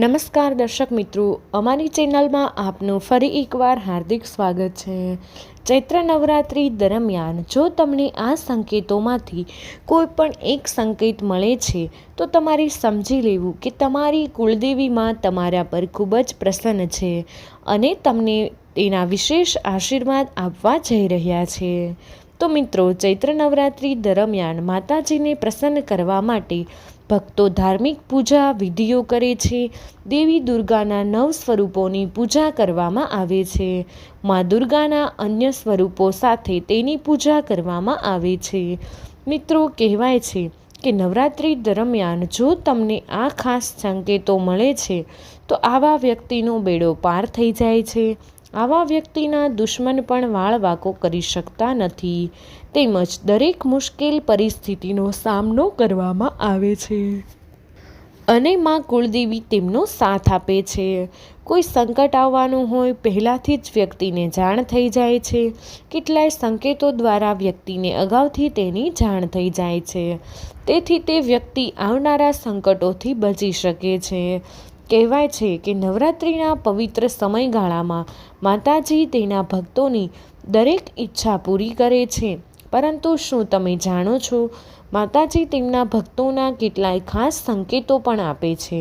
નમસ્કાર દર્શક મિત્રો, અમારી ચેનલમાં આપનું ફરી એકવાર હાર્દિક સ્વાગત છે. ચૈત્ર નવરાત્રિ દરમિયાન જો તમને આ સંકેતોમાંથી કોઈ પણ એક સંકેત મળે છે, તો તમારે સમજી લેવું કે તમારી કુળદેવીમાં તમારા પર ખૂબ જ પ્રસન્ન છે અને તમને તેના વિશેષ આશીર્વાદ આપવા જઈ રહ્યા છે. તો મિત્રો, ચૈત્ર નવરાત્રિ દરમિયાન માતાજીને પ્રસન્ન કરવા માટે ભક્તો ધાર્મિક પૂજા, વિધિઓ કરે છે. દેવી દુર્ગાના નવ સ્વરૂપોની પૂજા કરવામાં આવે છે. મા દુર્ગાના અન્ય સ્વરૂપો સાથે તેની પૂજા કરવામાં આવે છે. મિત્રો, કહેવાય છે કે નવરાત્રિ દરમિયાન જો તમને આ ખાસ સંકેતો મળે છે, તો આવા વ્યક્તિનો બેડો પાર થઈ જાય છે. આવા વ્યક્તિના દુશ્મન પણ વાળ વાકો કરી શકતા નથી. તેમજ દરેક મુશ્કેલ પરિસ્થિતિનો સામનો કરવામાં આવે છે. અને માં કુળદેવી તેમનો સાથ આપે છે. કોઈ સંકટ આવવાનું હોય પહેલાંથી જ વ્યક્તિને જાણ થઈ જાય છે. કેટલાય સંકેતો દ્વારા વ્યક્તિને અગાઉથી તેની જાણ થઈ જાય છે. તેથી તે વ્યક્તિ આવનારા સંકટોથી બચી શકે છે. કહેવાય છે કે નવરાત્રિના પવિત્ર સમયગાળામાં માતાજી તેના ભક્તોની દરેક ઈચ્છા પૂરી કરે છે. પરંતુ શું તમે જાણો છો, માતાજી તેમના ભક્તોના કેટલાય ખાસ સંકેતો પણ આપે છે,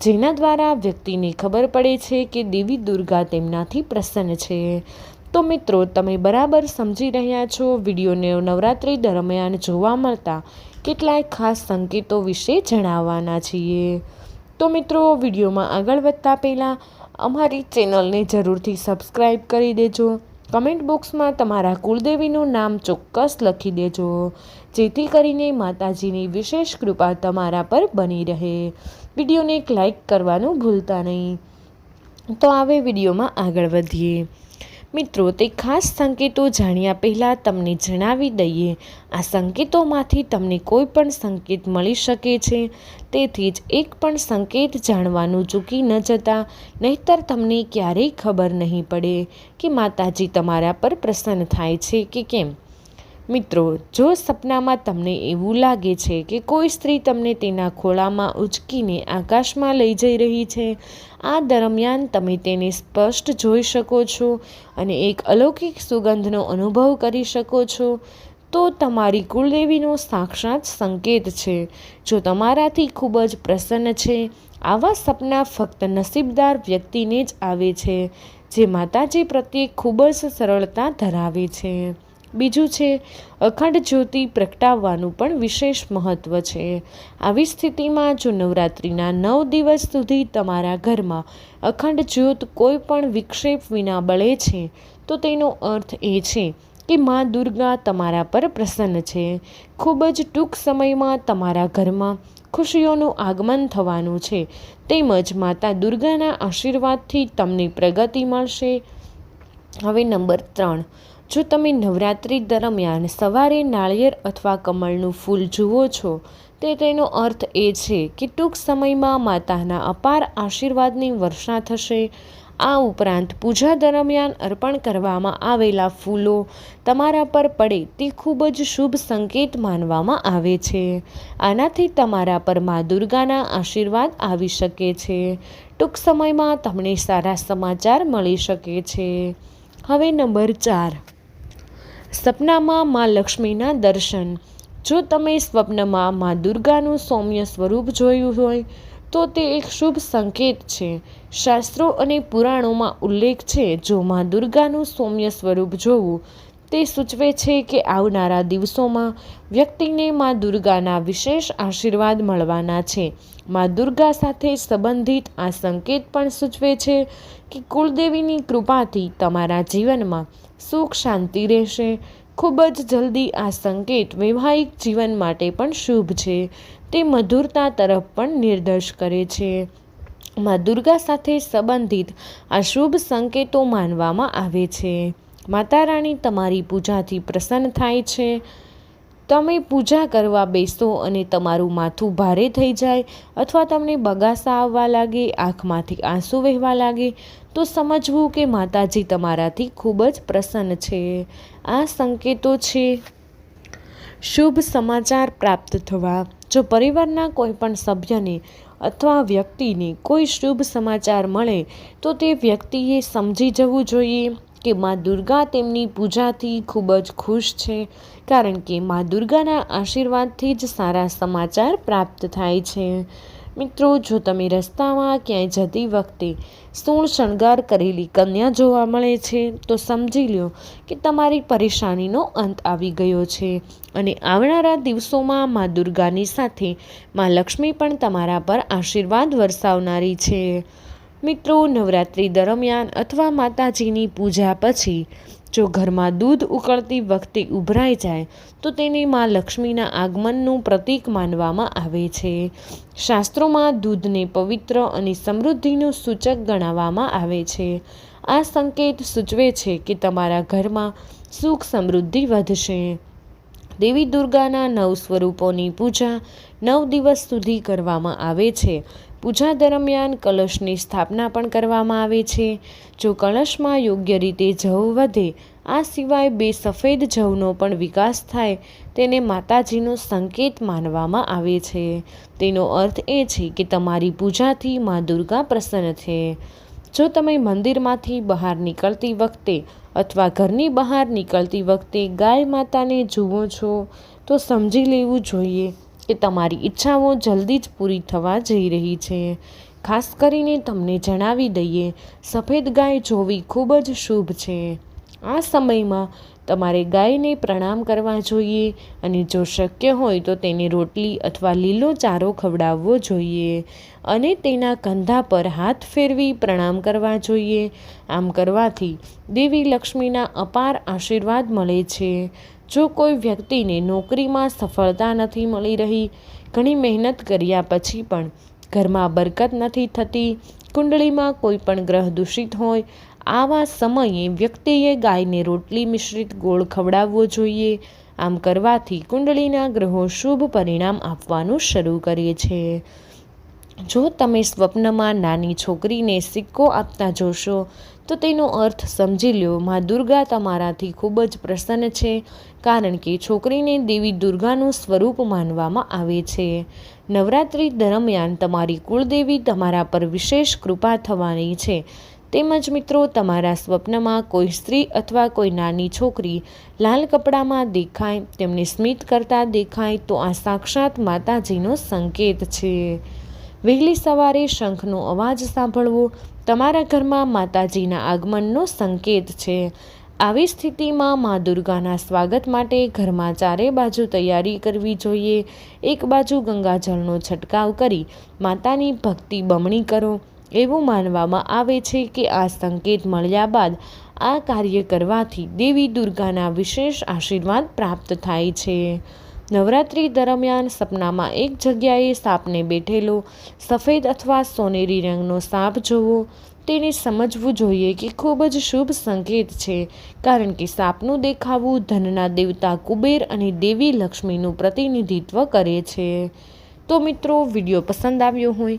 જેના દ્વારા વ્યક્તિને ખબર પડે છે કે દેવી દુર્ગા તેમનાથી પ્રસન્ન છે? તો મિત્રો, તમે બરાબર સમજી રહ્યા છો, વિડીયોને નવરાત્રિ દરમિયાન જોવા મળતા કેટલાય ખાસ સંકેતો વિશે જણાવવાના છીએ. તો મિત્રો, વિડીયોમાં આગળ વધતા પહેલાં અમારી ચેનલને જરૂરથી સબસ્ક્રાઈબ કરી દેજો. કમેન્ટ બોક્સમાં તમારા કુળદેવીનું નામ ચોક્કસ લખી દેજો. જેથી કરીને માતાજીની વિશેષ કૃપા તમારા પર બની રહે. વિડીયોને એક લાઇક કરવાનું ભૂલતા નહીં. તો આવે વિડીયોમાં આગળ વધીએ. મિત્રો, તે ખાસ સંકેતો જાણ્યા પહેલાં તમને જણાવી દઈએ. આ સંકેતોમાંથી તમને કોઈ પણ સંકેત મળી શકે છે. તેથી જ એક પણ સંકેત જાણવાનું ચૂકી ન જતા, નહીતર તમને ક્યારેય ખબર નહીં પડે કે માતાજી તમારા પર પ્રસન્ન થાય છે કે કેમ? મિત્રો, જો સપનામાં તમને એવું લાગે છે કે કોઈ સ્ત્રી તમને તેના ખોળામાં ઉચકીને આકાશમાં લઈ જઈ રહી છે, આ દરમિયાન તમે તેને સ્પષ્ટ જોઈ શકો છો અને એક અલૌકિક સુગંધનો અનુભવ કરી શકો છો, તો તમારી કુળદેવીનો સાક્ષાત સંકેત છે. જો તમારાથી ખૂબ જ પ્રસન્ન છે, આવા સપના ફક્ત નસીબદાર વ્યક્તિને જ આવે છે, જે માતાજી પ્રત્યે ખૂબ જ સરળતા ધરાવે છે. બીજું છે, અખંડ જ્યોતિ પ્રગટાવવાનું પણ વિશેષ મહત્ત્વ છે. આવી સ્થિતિમાં જો નવરાત્રિના નવ દિવસ સુધી તમારા ઘરમાં અખંડ જ્યોત કોઈ પણ વિક્ષેપ વિના બળે છે, તો તેનો અર્થ એ છે કે મા દુર્ગા તમારા પર પ્રસન્ન છે. ખૂબ જ ટૂંક સમયમાં તમારા ઘરમાં ખુશીઓનું આગમન થવાનું છે. તેમજ માતા દુર્ગાના આશીર્વાદથી તમને પ્રગતિ મળશે. હવે નંબર ત્રણ. જો તમે નવરાત્રિ દરમિયાન સવારે નાળિયેર અથવા કમળનું ફૂલ જુઓ છો, તે તેનો અર્થ એ છે કે ટૂંક સમયમાં માતાના અપાર આશીર્વાદની વર્ષા થશે. આ ઉપરાંત પૂજા દરમિયાન અર્પણ કરવામાં આવેલા ફૂલો તમારા પર પડે તે ખૂબ જ શુભ સંકેત માનવામાં આવે છે. આનાથી તમારા પર મા દુર્ગાના આશીર્વાદ આવી શકે છે. ટૂંક સમયમાં તમને સારા સમાચાર મળી શકે છે. હવે નંબર ચાર. સપનામાં મા લક્ષ્મીના દર્શન. જો તમે સ્વપ્નમાં મા દુર્ગાનું સૌમ્ય સ્વરૂપ જોયું હોય, તો તે એક શુભ સંકેત છે. શાસ્ત્રો અને પુરાણોમાં ઉલ્લેખ છે, જો મા દુર્ગાનું સૌમ્ય સ્વરૂપ જોવું તે સૂચવે છે કે આવનારા દિવસોમાં વ્યક્તિને મા દુર્ગાના વિશેષ આશીર્વાદ મળવાના છે. મા દુર્ગા સાથે સંબંધિત આ સંકેત પણ સૂચવે છે કે કુળદેવીની કૃપાથી તમારા જીવનમાં સુખ, શાંતિ રહેશે. ખૂબ જ જલ્દી આ સંકેત વૈવાહિક જીવન માટે પણ શુભ છે. તે મધુરતા તરફ પણ નિર્દેશ કરે છે. મા દુર્ગા સાથે સંબંધિત આ શુભ સંકેતો માનવામાં આવે છે. માતા રાણી તમારી પૂજાથી પ્રસન્ન થાય છે. તમે પૂજા કરવા બેસો અને તમારું માથું ભારે થઈ જાય અથવા તમને બગાસા આવવા લાગે, આંખમાંથી આંસુ વહેવા લાગે, તો સમજવું કે માતાજી તમારાથી ખૂબ જ પ્રસન્ન છે. આ સંકેતો છે. શુભ સમાચાર પ્રાપ્ત થવા. જો પરિવારના કોઈપણ સભ્યને અથવા વ્યક્તિને કોઈ શુભ સમાચાર મળે, તો તે વ્યક્તિએ સમજી જવું જોઈએ. કે મા દુર્ગા તેમની પૂજાથી ખૂબ જ ખુશ છે, કારણ કે મા દુર્ગાના આશીર્વાદથી જ સારા સમાચાર પ્રાપ્ત થાય છે. મિત્રો, જો તમે રસ્તામાં ક્યાંય જતી વખતે સોળ શણગાર કરેલી કન્યા જોવા મળે છે, તો સમજી લો કે તમારી પરેશાનીનો અંત આવી ગયો છે અને આવનારા દિવસોમાં મા દુર્ગાની સાથે મા લક્ષ્મી પણ તમારા પર આશીર્વાદ વરસાવનારી છે. મિત્રો, નવરાત્રિ દરમિયાન અથવા માતાજીની પૂજા પછી જો ઘરમાં દૂધ ઉકળતી વખતે ઉભરાઈ જાય, તો તેને માં લક્ષ્મીના આગમનનું પ્રતીક માનવામાં આવે છે. શાસ્ત્રોમાં દૂધને પવિત્ર અને સમૃદ્ધિનું સૂચક ગણાવવામાં આવે છે. આ સંકેત સૂચવે છે કે તમારા ઘરમાં સુખ સમૃદ્ધિ વધશે. દેવી દુર્ગાના નવ સ્વરૂપોની પૂજા નવ દિવસ સુધી કરવામાં આવે છે. પૂજા દરમિયાન કલશની સ્થાપના પણ કરવામાં આવે છે. જો કલશમાં યોગ્ય રીતે જવ વધે, આ સિવાય બે સફેદ જવનો પણ વિકાસ થાય, તેને માતાજીનો સંકેત માનવામાં આવે છે. તેનો અર્થ એ છે કે તમારી પૂજાથી મા દુર્ગા પ્રસન્ન છે. જો તમે મંદિરમાંથી બહાર નીકળતી વખતે અથવા ઘરની બહાર નીકળતી વખતે ગાય માતાને જુઓ છો, તો સમજી લેવું જોઈએ કે તમારી ઈચ્છાઓ જલ્દી જ પૂરી થવા જઈ રહી છે. ખાસ કરીને તમને જણાવી દઈએ, સફેદ ગાય જોવી ખૂબ જ શુભ છે. આ સમયમાં તમારે ગાયને પ્રણામ કરવા જોઈએ અને જો શક્ય હોય તો તેને રોટલી અથવા લીલો ચારો ખવડાવવો જોઈએ અને તેના કંધા પર હાથ ફેરવી પ્રણામ કરવા જોઈએ. આમ કરવાથી દેવી લક્ષ્મીના અપાર આશીર્વાદ મળે છે. જો કોઈ વ્યક્તિને નોકરીમાં સફળતા નથી મળી રહી, ઘણી મહેનત કર્યા પછી પણ ઘરમાં બરકત નથી થતી, કુંડળીમાં કોઈ પણ ગ્રહ દૂષિત હોય, આવા સમયે વ્યક્તિએ ગાયને રોટલી મિશ્રિત ગોળ ખવડાવવો જોઈએ. આમ કરવાથી કુંડળીના ગ્રહો શુભ પરિણામ આપવાનું શરૂ કરે છે. જો તમે સ્વપ્નમાં નાની છોકરીને સિક્કો આપતા જોશો, તો તેનો અર્થ સમજી લો, મા દુર્ગા તમારાથી ખૂબ જ પ્રસન્ન છે, કારણ કે છોકરીને દેવી દુર્ગાનું સ્વરૂપ માનવામાં આવે છે. નવરાત્રિ દરમિયાન તમારી કુળદેવી તમારા પર વિશેષ કૃપા થવાની છે. તેમજ મિત્રો, તમારા સ્વપ્નમાં કોઈ સ્ત્રી અથવા કોઈ નાની છોકરી લાલ કપડામાં દેખાય, તેમને સ્મિત કરતા દેખાય, તો આ સાક્ષાત માતાજીનો સંકેત છે. વહેલી સવારે શંખનો અવાજ સાંભળવો તમારા ઘરમાં માતાજીના આગમનનો સંકેત છે. આવી સ્થિતિમાં મા દુર્ગાના સ્વાગત માટે ઘરમાં ચારે બાજુ તૈયારી કરવી જોઈએ. એક બાજુ ગંગાજળનો છંટકાવ કરી માતાની ભક્તિ બમણી કરો. એવું માનવામાં આવે છે કે આ સંકેત મળ્યા બાદ આ કાર્ય કરવાથી દેવી દુર્ગાના વિશેષ આશીર્વાદ પ્રાપ્ત થાય છે. નવરાત્રિ દરમિયાન સપનામાં એક જગ્યાએ સાપને બેઠેલો સફેદ અથવા સોનેરી રંગનો સાપ જોવો, તેને સમજવું જોઈએ કે ખૂબ જ શુભ સંકેત છે, કારણ કે સાપનું દેખાવું ધનના દેવતા કુબેર અને દેવી લક્ષ્મીનું પ્રતિનિધિત્વ કરે છે. તો મિત્રો, વીડિયો પસંદ આવ્યો હોય